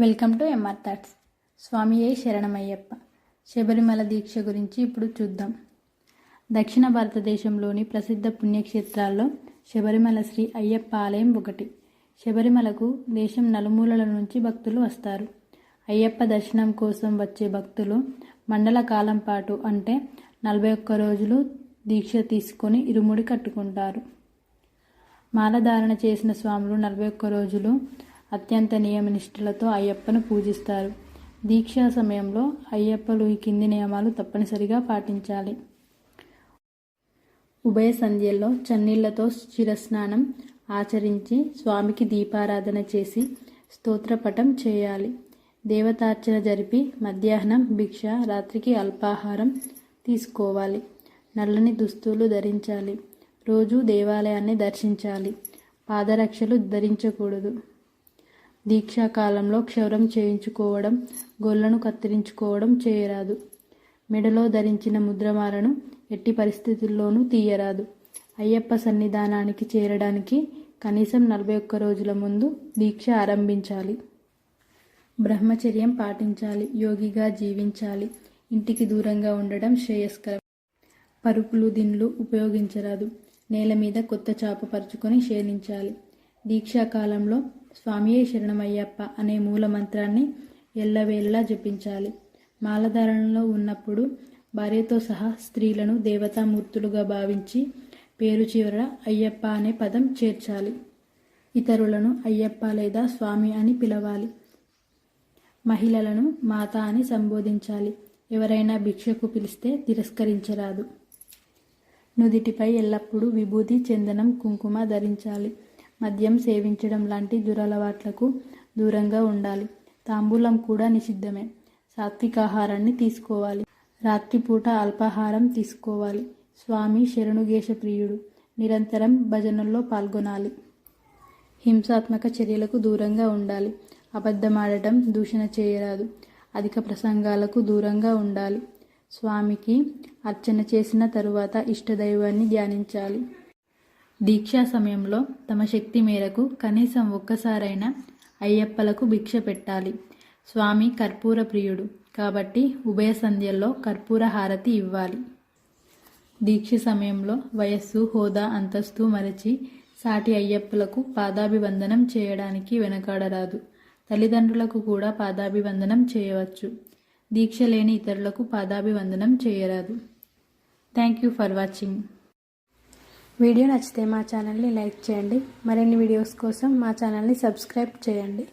Welcome to MR thoughts. Swami అయి శరణమయ్యప్ప. శబరిమల దీక్ష గురించి ఇప్పుడు చూద్దాం. దక్షిణ భారతదేశంలోని ప్రసిద్ధ పుణ్యక్షేత్రాల్లో శబరిమల శ్రీ అయ్యప్ప ఆలయం ఒకటి. శబరిమలకు దేశం నలుమూలల నుంచి భక్తులు వస్తారు. అయ్యప్ప దర్శనం కోసం వచ్చే భక్తులు మండల కాలం పాటు అంటే నలభై ఒక్క రోజులు దీక్ష తీసుకొని ఇరుముడి కట్టుకుంటారు. మాలధారణ చేసిన స్వాములు నలభై ఒక్క రోజులు అత్యంత నియమనిష్ఠులతో అయ్యప్పను పూజిస్తారు. దీక్షా సమయంలో అయ్యప్పలు ఈ కింది నియమాలు తప్పనిసరిగా పాటించాలి. ఉభయ సంధ్యల్లో చన్నీళ్ళతో శిరస్నానం ఆచరించి స్వామికి దీపారాధన చేసి స్తోత్రపటం చేయాలి. దేవతార్చన జరిపి మధ్యాహ్నం భిక్ష రాత్రికి అల్పాహారం తీసుకోవాలి. నల్లని దుస్తులు ధరించాలి. రోజు దేవాలయాన్ని దర్శించాలి. పాదరక్షలు ధరించకూడదు. దీక్షాకాలంలో క్షౌరం చేయించుకోవడం గొల్లను కత్తిరించుకోవడం చేయరాదు. మెడలో ధరించిన ముద్రమాలను ఎట్టి పరిస్థితుల్లోనూ తీయరాదు. అయ్యప్ప సన్నిధానానికి చేరడానికి కనీసం నలభై ఒక్క రోజుల ముందు దీక్ష ఆరంభించాలి. బ్రహ్మచర్యం పాటించాలి. యోగిగా జీవించాలి. ఇంటికి దూరంగా ఉండడం శ్రేయస్కరం. పరుపులు దిండ్లు ఉపయోగించరాదు. నేల మీద కొత్త చాప పరుచుకొని శయనించాలి దీక్షాకాలంలో స్వామియే శరణమయ్యప్ప అనే మూల మంత్రాన్ని ఎల్లవేళలా జపించాలి. మాలధారణలో ఉన్నప్పుడు భార్యతో సహా స్త్రీలను దేవతామూర్తులుగా భావించి పేరు చివర అయ్యప్ప అనే పదం చేర్చాలి. ఇతరులను అయ్యప్ప లేదా స్వామి అని పిలవాలి. మహిళలను మాత అని సంబోధించాలి. ఎవరైనా భిక్షకు పిలిస్తే తిరస్కరించరాదు. నుదిటిపై ఎల్లప్పుడూ విభూతి చందనం కుంకుమ ధరించాలి. మద్యం సేవించడం లాంటి దురలవాట్లకు దూరంగా ఉండాలి. తాంబూలం కూడా నిషిద్ధమే. సాత్వికాహారాన్ని తీసుకోవాలి. రాత్రిపూట అల్పాహారం తీసుకోవాలి. స్వామి శరణుగేశ ప్రియుడు నిరంతరం భజనల్లో పాల్గొనాలి. హింసాత్మక చర్యలకు దూరంగా ఉండాలి. అబద్ధమాడటం దూషణ చేయరాదు. అధిక ప్రసంగాలకు దూరంగా ఉండాలి. స్వామికి అర్చన చేసిన తరువాత ఇష్టదైవాన్ని ధ్యానించాలి. దీక్షా సమయంలో తమ శక్తి మేరకు కనీసం ఒక్కసారైనా అయ్యప్పలకు భిక్ష పెట్టాలి. స్వామి కర్పూర ప్రియుడు. కాబట్టి ఉభయ సంధ్యల్లో కర్పూర హారతి ఇవ్వాలి. దీక్ష సమయంలో వయస్సు హోదా అంతస్తు మరచి సాటి అయ్యప్పలకు పాదాభివందనం చేయడానికి వెనకాడరాదు. తల్లిదండ్రులకు కూడా పాదాభివందనం చేయవచ్చు. దీక్ష లేని ఇతరులకు పాదాభివందనం చేయరాదు. Thank you for watching. Video నచ్చితే మా ఛానల్ని లైక్ చేయండి. మరిన్ని వీడియోస్ కోసం మా ఛానల్ని సబ్స్క్రైబ్ చేయండి.